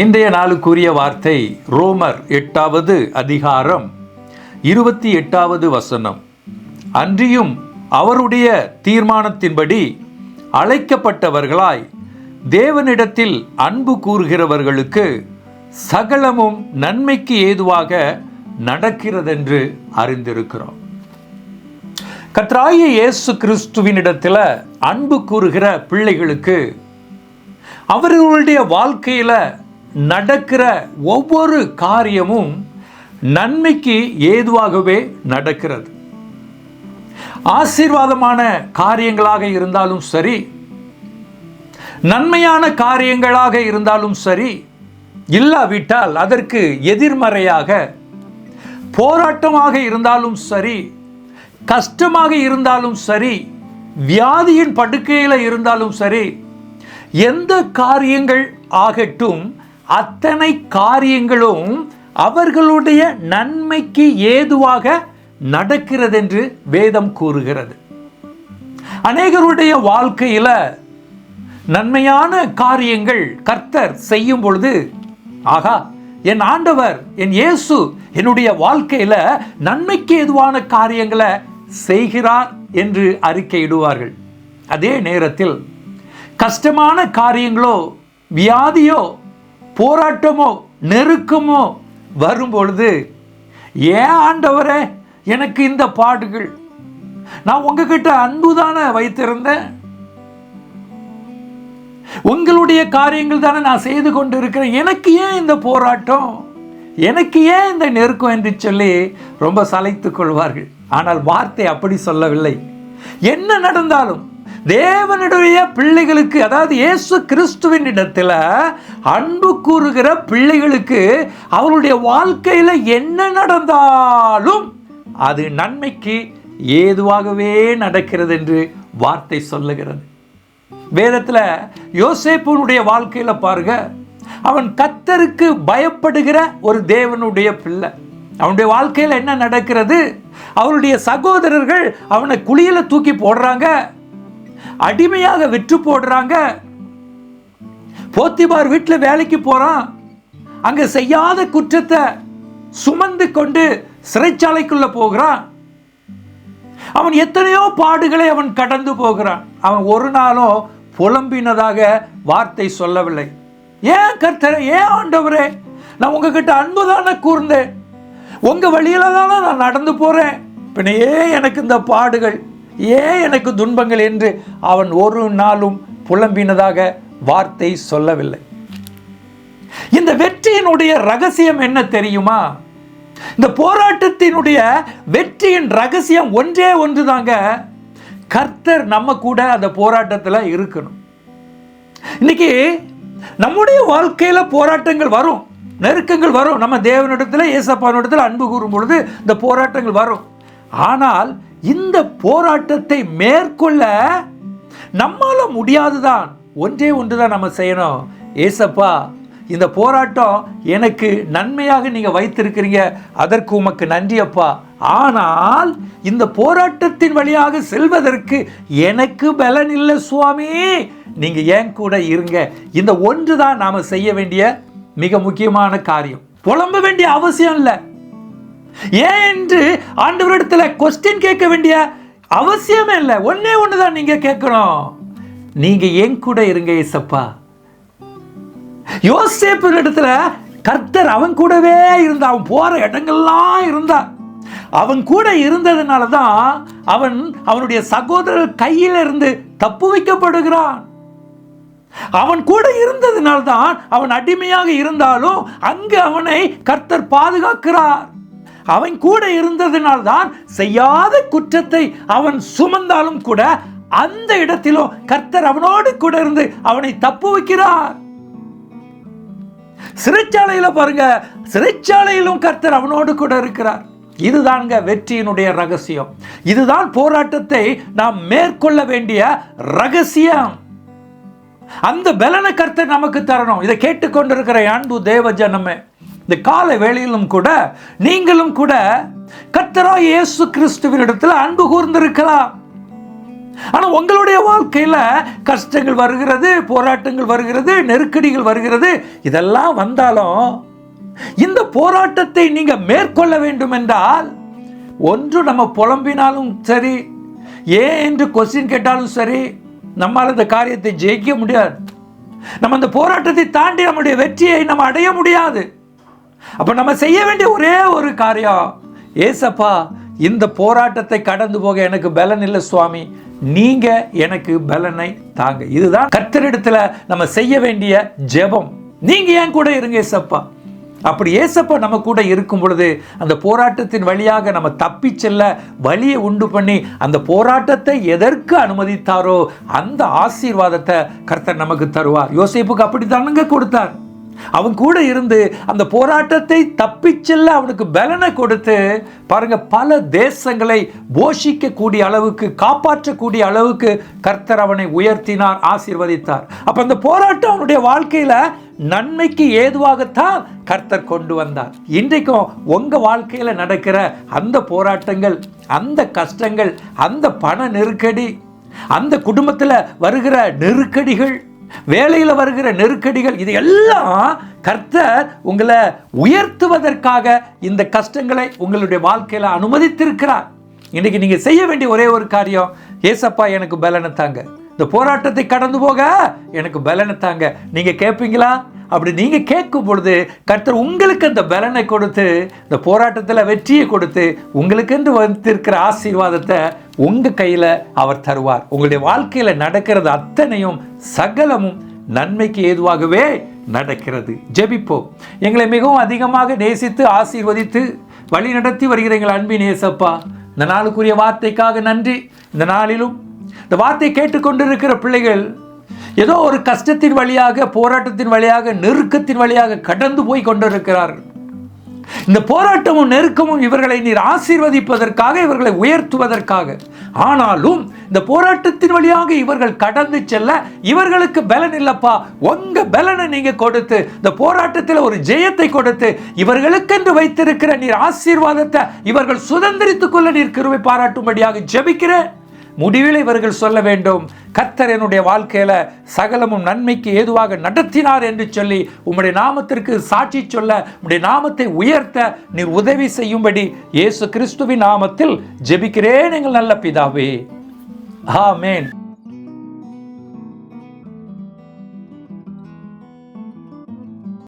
இன்றைய நாளுக்குரிய வார்த்தை ரோமர் எட்டாவது அதிகாரம் இருபத்தி எட்டாவது வசனம். அன்றியும் அவருடைய தீர்மானத்தின்படி அழைக்கப்பட்டவர்களாய் தேவனிடத்தில் அன்பு கூறுகிறவர்களுக்கு சகலமும் நன்மைக்கு ஏதுவாக நடக்கிறதென்று அறிந்திருக்கிறோம். கத்ராய இயேசு கிறிஸ்துவினிடத்தில் அன்பு கூறுகிற பிள்ளைகளுக்கு அவர்களுடைய வாழ்க்கையில் நடக்கிற ஒவ்வொரு காரியமும் நன்மைக்கு ஏதுவாகவே நடக்கிறது. ஆசீர்வாதமான காரியங்களாக இருந்தாலும் சரி நன்மையான காரியங்களாக இருந்தாலும் சரி இல்லாவிட்டால் அதற்கு எதிர்மறையாக போராட்டமாக இருந்தாலும் சரி கஷ்டமாக இருந்தாலும் சரி வியாதியின் படுக்கையில் இருந்தாலும் சரி எந்த காரியங்கள் ஆகட்டும் அத்தனை காரியங்களும் அவர்களுடைய நன்மைக்கு ஏதுவாக நடக்கிறது என்று வேதம் கூறுகிறது. அநேகருடைய வாழ்க்கையில் நன்மையான காரியங்கள் கர்த்தர் செய்யும் பொழுது ஆகா என் ஆண்டவர் என் இயேசு என்னுடைய வாழ்க்கையில் நன்மைக்கு ஏதுவான காரியங்களை செய்கிறார் என்று அறிக்கையிடுவார்கள். அதே நேரத்தில் கஷ்டமான காரியங்களோ வியாதியோ போராட்டமோ நெருக்கமோ வரும்பொழுது ஏன் ஆண்டவரே எனக்கு இந்த பாடுகள்? நான் உங்ககிட்ட அன்பு தானே வைத்திருந்தேன். உங்களுடைய காரியங்கள் தானே நான் செய்து கொண்டு இருக்கிறேன் எனக்கு ஏன் இந்த போராட்டம்? எனக்கு ஏன் இந்த நெருக்கம்? என்று சொல்லி ரொம்ப சலைத்துக் கொள்வார்கள். ஆனால் வார்த்தை அப்படி சொல்லவில்லை. என்ன நடந்தாலும் தேவனுடைய பிள்ளைகளுக்கு அதாவது இயேசு கிறிஸ்துவின் இடத்துல அன்பு கூறுகிற பிள்ளைகளுக்கு அவருடைய வாழ்க்கையில் என்ன நடந்தாலும் அது நன்மைக்கு ஏதுவாகவே நடக்கிறது என்று வார்த்தை சொல்லுகிறது. வேதத்தில் யோசேப்பனுடைய வாழ்க்கையில் பாருங்க அவன் கத்தருக்கு பயப்படுகிற ஒரு தேவனுடைய பிள்ளை. அவனுடைய வாழ்க்கையில் என்ன நடக்கிறது? அவருடைய சகோதரர்கள் அவனை குளியல தூக்கி போடுறாங்க. அடிமையாக விற்று போடுறாங்க. போத்திபார் வீட்டில் வேலைக்கு போறான். அங்க செய்யாத குற்றத்தை சுமந்து கொண்டு சிறைச்சாலைக்குள்ள போகிறான். அவன் எத்தனையோ பாடுகளை அவன் கடந்து போகிறான். அவன் ஒரு நாளும் புலம்பினதாக வார்த்தை சொல்லவில்லை. ஏன் கர்த்தரை ஏன் ஆண்டவரே? நான் உங்ககிட்ட அன்பு தானே கூர்ந்தேன். உங்க வழியில தானே நான் நடந்து போறேன். பின்ன ஏன் எனக்கு இந்த பாடுகள். ஏன் எனக்கு துன்பங்கள் என்று அவன் ஒரு நாளும் புலம்பினதாக வார்த்தை சொல்லவில்லை? இந்த வெற்றியினுடைய ரகசியம் என்ன தெரியுமா? இந்த போராட்டத்தினுடைய வெற்றியின் ரகசியம் ஒன்றே ஒன்று தாங்க கர்த்தர் நம்ம கூட அந்த போராட்டத்தில் இருக்கணும். இன்னைக்கு நம்முடைய வாழ்க்கையில் போராட்டங்கள் வரும். நெருக்கங்கள் வரும். நம்ம தேவனிடத்தில் ஏசப்பானிடத்தில் அன்பு கூறும் பொழுது இந்த போராட்டங்கள் வரும். ஆனால் இந்த போராட்டத்தை மேற்கொள்ள நம்மால முடியாதுதான். ஒன்றே ஒன்று தான் நம்ம செய்யணும். ஏசப்பா இந்த போராட்டம் எனக்கு நன்மையாக நீங்க வைத்திருக்கிறீங்க. அதற்கு உமக்கு நன்றி அப்பா. ஆனால் இந்த போராட்டத்தின் வழியாக செல்வதற்கு எனக்கு பலன் இல்லை சுவாமி. நீங்க ஏன் கூட இருங்க. இந்த ஒன்று தான் நாம செய்ய வேண்டிய மிக முக்கியமான காரியம். புலம்ப வேண்டிய அவசியம் இல்லை. ஏன் என்று ஆண்டவரிடத்துல கொஸ்டின் கேட்க வேண்டிய அவசியமே இல்லை. ஒன்னே ஒன்று தான் நீங்க கேட்கணும். நீங்க என் கூட இருங்க ஏசப்பா. யோசேப்பு இடத்துல கர்த்தர் அவன் கூடவே இருந்தா அவன் போற இடங்கள்லாம் இருந்தா. அவன் கூட இருந்ததுனால தான் அவன் அவனுடைய சகோதரர் கையில் இருந்து தப்பு வைக்கப்படுகிறான். அவன் கூட இருந்ததுனால தான் அவன் அடிமையாக இருந்தாலும் அங்கு அவனை கர்த்தர் பாதுகாக்கிறார். அவன் கூட இருந்ததினால்தான் செய்யாத குற்றத்தை அவன் சுமந்தாலும் கூட அந்த இடத்திலும் கர்த்தர் அவனோடு கூட இருந்து அவனை தப்பு வைக்கிறார். சிறைச்சாலையில பாருங்க சிறைச்சாலையிலும் கர்த்தர் அவனோடு கூட இருக்கிறார். இதுதாங்க வெற்றியினுடைய ரகசியம். இதுதான் போராட்டத்தை நாம் மேற்கொள்ள வேண்டிய ரகசியம். அந்த பலன கர்த்தர் நமக்கு தரணும். இதை கேட்டுக்கொண்டிருக்கிற அன்பு தேவ ஜனமே இந்த கால வேளையிலும் கூட நீங்களும் கூட கத்தரா இயேசு கிறிஸ்துவனிடத்தில் அன்பு கூர்ந்திருக்கலாம். ஆனால் உங்களுடைய வாழ்க்கையில் கஷ்டங்கள் வருகிறது போராட்டங்கள் வருகிறது நெருக்கடிகள் வருகிறது. இதெல்லாம் வந்தாலும் இந்த போராட்டத்தை நீங்கள் மேற்கொள்ள வேண்டும் என்றால் ஒன்று நம்ம புலம்பினாலும் சரி ஏன் என்று கொஸ்டின் கேட்டாலும் சரி நம்மால் இந்த காரியத்தை ஜெயிக்க முடியாது. நம்ம அந்த போராட்டத்தை தாண்டி நம்முடைய வெற்றியை நம்ம அடைய முடியாது. அப்போ நம்ம செய்ய வேண்டிய ஒரே ஒரு காரியம் ஏசப்பா இந்த போராட்டத்தை கடந்து போக எனக்கு பலன் இல்லை சுவாமி. நீங்க எனக்கு பலனை தாங்க. இதுதான் கர்த்தரிடத்துல நம்ம செய்ய வேண்டிய ஜெபம். நீங்க ஏன் கூட இருங்க ஏசப்பா. அப்படி ஏசப்பா நம்ம கூட இருக்கும் பொழுது அந்த போராட்டத்தின் வழியாக நம்ம தப்பி செல்ல வழியை உண்டு பண்ணி அந்த போராட்டத்தை எதற்கு அனுமதித்தாரோ அந்த ஆசீர்வாதத்தை கர்த்தர் நமக்கு தருவார். யோசிப்புக்கு அப்படி தானுங்க கொடுத்தார். அவன் கூட இருந்து அந்த போராட்டத்தை தப்பிச் செல்ல அவனுக்கு பலனை கொடுத்து பாருங்க பல தேசங்களை போஷிக்கக்கூடிய அளவுக்கு காப்பாற்றக்கூடிய அளவுக்கு கர்த்தர் அவனை உயர்த்தினார் ஆசீர்வதித்தார். அப்ப அந்த போராட்டம் அவனுடைய வாழ்க்கையில நன்மைக்கு ஏதுவாகத்தான் கர்த்தர் கொண்டு வந்தார். இன்றைக்கும் உங்க வாழ்க்கையில நடக்கிற அந்த போராட்டங்கள் அந்த கஷ்டங்கள் அந்த பண நெருக்கடி அந்த குடும்பத்தில் வருகிற நெருக்கடிகள் வேலையில் வருகிற நெருக்கடிகள் இது எல்லாம் கர்த்தர் உங்களை உயர்த்துவதற்காக இந்த கஷ்டங்களை உங்களுடைய வாழ்க்கையில் அனுமதித்திருக்கிறார். இன்னைக்கு நீங்க செய்ய வேண்டிய ஒரே ஒரு காரியம் ஏசப்பா எனக்கு பலனை தாங்க. இந்த போராட்டத்தை கடந்து போக எனக்கு பலனை தாங்க. நீங்கள் கேட்பீங்களா அப்படி நீங்கள் கேட்கும் பொழுது கர்த்தர் உங்களுக்கு அந்த பலனை கொடுத்து இந்த போராட்டத்தில் வெற்றியை கொடுத்து உங்களுக்கென்று வந்திருக்கிற ஆசீர்வாதத்தை உங்கள் கையில் அவர் தருவார். உங்களுடைய வாழ்க்கையில் நடக்கிறது அத்தனையும் சகலமும் நன்மைக்கு ஏதுவாகவே நடக்கிறது. ஜெபிப்போம். எங்களை மிகவும் அதிகமாக நேசித்து ஆசீர்வதித்து வழி நடத்தி வருகிற எங்கள் அன்பின் நேசப்பா இந்த நாளுக்குரிய வார்த்தைக்காக நன்றி. இந்த நாளிலும் இந்த வார்த்தை கேட்டுக்கொண்டிருக்கிற பிள்ளைகள் ஏதோ ஒரு கஷ்டத்தின் வழியாக போராட்டத்தின் வழியாக நெருக்கத்தின் வழியாக கடந்து போய் கொண்டிருக்கிறார்கள். இந்த போராட்டமும் நெருக்கமும் இவர்களை நீர் ஆசீர்வதிப்பதற்காக இவர்களை உயர்த்துவதற்காக. ஆனாலும் இந்த போராட்டத்தின் வழியாக இவர்கள் கடந்து செல்ல இவர்களுக்கு பலன் இல்லப்பா. உங்க பலனை நீங்க கொடுத்து இந்த போராட்டத்தில் ஒரு ஜெயத்தை கொடுத்து இவர்களுக்கென்று வைத்திருக்கிற நீர் ஆசீர்வாதத்தை இவர்கள் சுதந்திரித்துக் கொள்ள நீர் கிருவை பாராட்டும்படியாக ஜெபிக்கிறேன். முடிவில் இவர்கள் சொல்ல வேண்டும் கர்த்தர் என்னுடைய வாழ்க்கையில சகலமும் நன்மைக்கு ஏதுவாக நடத்தினார் என்று சொல்லி உம்முடைய நாமத்திற்கு சாட்சி சொல்ல உம்முடைய நாமத்தை உயர்த்த நீர் உதவி செய்யும்படி இயேசு கிறிஸ்துவின் நாமத்தில் ஜெபிக்கிறேன் எங்கள் நல்ல பிதாவே. ஆமேன்.